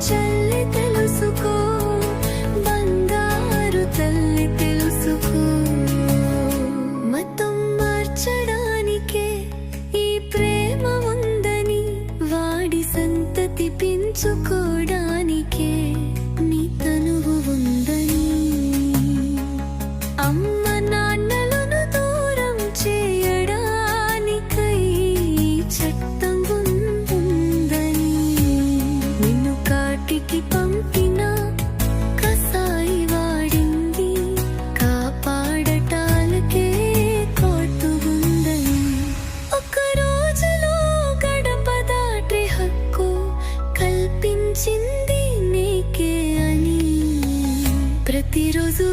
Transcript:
真 నచ్చింది నీకే అని ప్రతిరోజు